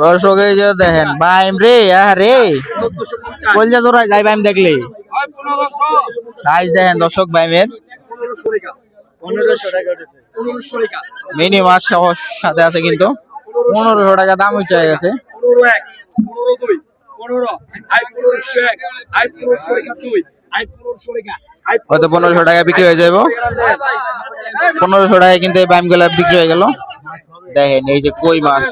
দর্শক এই যে দেখেন। বাইম রে আরে কলজা জোড়ায় যাই বাইম দেখলে। সাইজ দেখেন দর্শক বাইমের মিনি মাছ সহ সাথে আছে কিন্তু। পনেরোশো টাকা দাম উঠে গেছে। হয়তো পনেরোশো টাকা বিক্রি হয়ে যাব পনেরোশো টাকায় কিন্তু এই বাইমগুলা বিক্রি হয়ে গেল। দেখেন এই যে কই মাছ?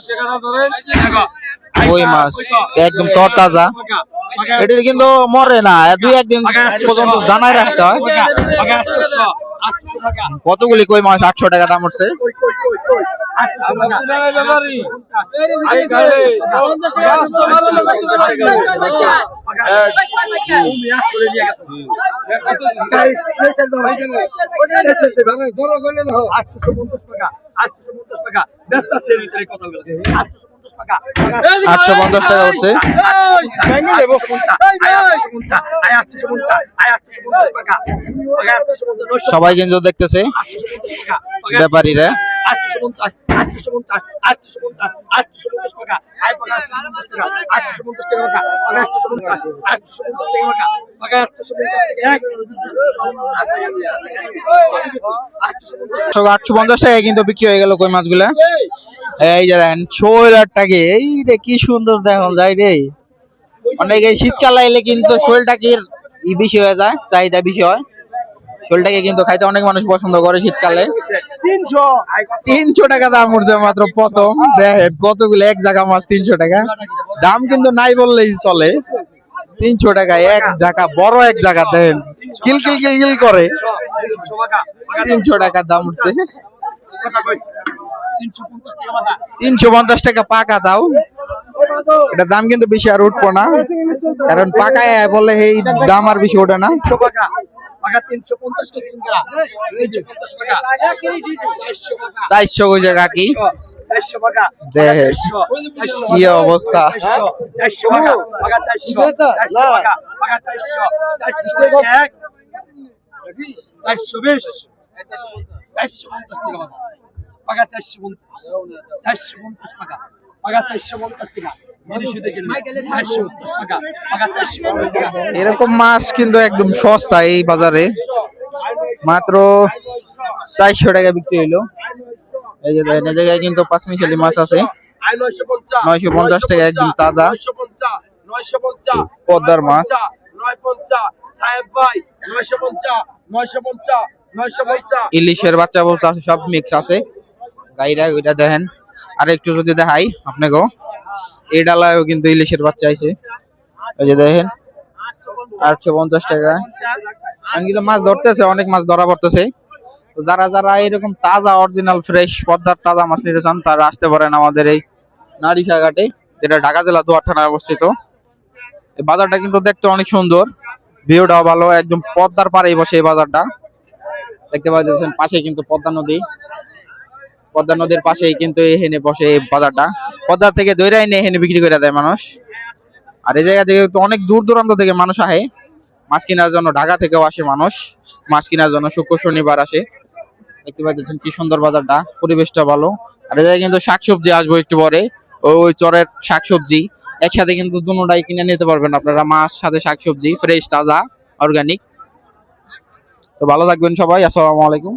কই মাছ? একদম তরতাজা। এটির কিন্তু মরে না দুই একদিন পর্যন্ত জানাই রাখতে হয়। কতগুলি কই মাছ? আটশো টাকা দাম উঠছে আটশো পঞ্চাশ টাকা উঠছে সবাই কিন্তু দেখতেছে ব্যাপারীরা আটশো পঞ্চাশ টাকা টাকায় কিন্তু বিক্রি হয়ে গেল কই মাছগুলা? এই যে দেখেন শোলার টাকে এই রে কি সুন্দর দেখুন, যাই রে। অনেক এই শীতকাল আইলে কিন্তু শোলটাকে বেশি হয়ে যায়, চাহিদা বেশি হয়। শোলটাকে কিন্তু খাইতে অনেক মানুষ পছন্দ করে শীতকালে। তিনশো। তিনশো টাকা দাম উঠছে মাত্র প্রথম। দেখেন কতগুলো এক জায়গা মাছ তিনশো টাকা। দাম কিন্তু নাই বললেই চলে। তিনশো টাকা এক জায়গা বড় এক জায়গা দেন। কিল কিল কিল কিল করে। তিনশো টাকা দাম উঠছে। তিনশো পঞ্চাশ টাকা পাকা দাও। এটা দাম কিন্তু বেশি আর উঠবো না। কারণ পাকায় বললে এই দাম আর বেশি ওঠে না। টাকা তিনশো পঞ্চাশ কেজি কিনকা পঞ্চাশ টাকা। চারশো চারশো জায়গা কি অবস্থা? চারশো বিশ। চারশো পঞ্চাশ টাকা। পাকা চারশো পঞ্চাশ। চারশো পঞ্চাশ টাকা। এরকম মাছ কিন্তু একদম সস্তা এই বাজারে। মাত্র চারশো টাকা বিক্রি হইল। এই যে দেখেন এই জায়গায় কিন্তু পাঁচমিশালি মাছ আছে। নয়শো পঞ্চাশ টাকা একদম তাজা। পদ্মার মাছ। ইলিশের বাচ্চা বলছে আছে সব মিক্স আছে। গাইরা ওইটা দেখেন। আর একটু যদি দেখাই আপনাকেও। এই ডালায়ও কিন্তু ইলিশের বাচ্চা আছে। ওই যে দেখেন, আটশো পঞ্চাশ টাকা। আমি কিন্তু মাছ ধরতেছে, অনেক মাছ ধরা পড়তেছে। যারা যারা এরকম তাজা অরিজিনাল ফ্রেশ পদ্মার তাজা মাছ নিতে চান, তারা আসতে পারেন আমাদের এই নারিশা ঘাটে, যেটা ঢাকা জেলা দুয়ার থানায় অবস্থিত। এই বাজারটা কিন্তু দেখতে অনেক সুন্দর। ভিউটাও ভালো, একদম পদ্মার পাড়েই বসে এই বাজারটা। দেখতে পাচ্ছেন পাশে কিন্তু পদ্মা নদী। পদ্মা নদীর পাশেই কিন্তু এখানে বসে এই বাজারটা। পদ্মা থেকে দৈরা এনে এখানে বিক্রি করে দেয় মানুষ। আর এই জায়গা থেকে অনেক দূর দূরান্ত থেকে মানুষ আসে মাছ কেনার জন্য ঢাকা থেকেও আসে মানুষ। মাছ কেনার জন্য শুক্র, শনিবার আসে। দেখতে পাচ্ছেন কি সুন্দর বাজারটা, পরিবেশটা ভালো। আর এই জায়গায় কিন্তু শাকসবজি আসব একটু পরে। ওই ওই চরের শাকসবজি। একসাথে কিন্তু দুটাই কিনে নিতে পারবেন আপনারা। মাছ, সাথে শাকসবজি, ফ্রেশ, তাজা, অর্গানিক। তো ভালো থাকবেন সবাই। আসসালামু আলাইকুম।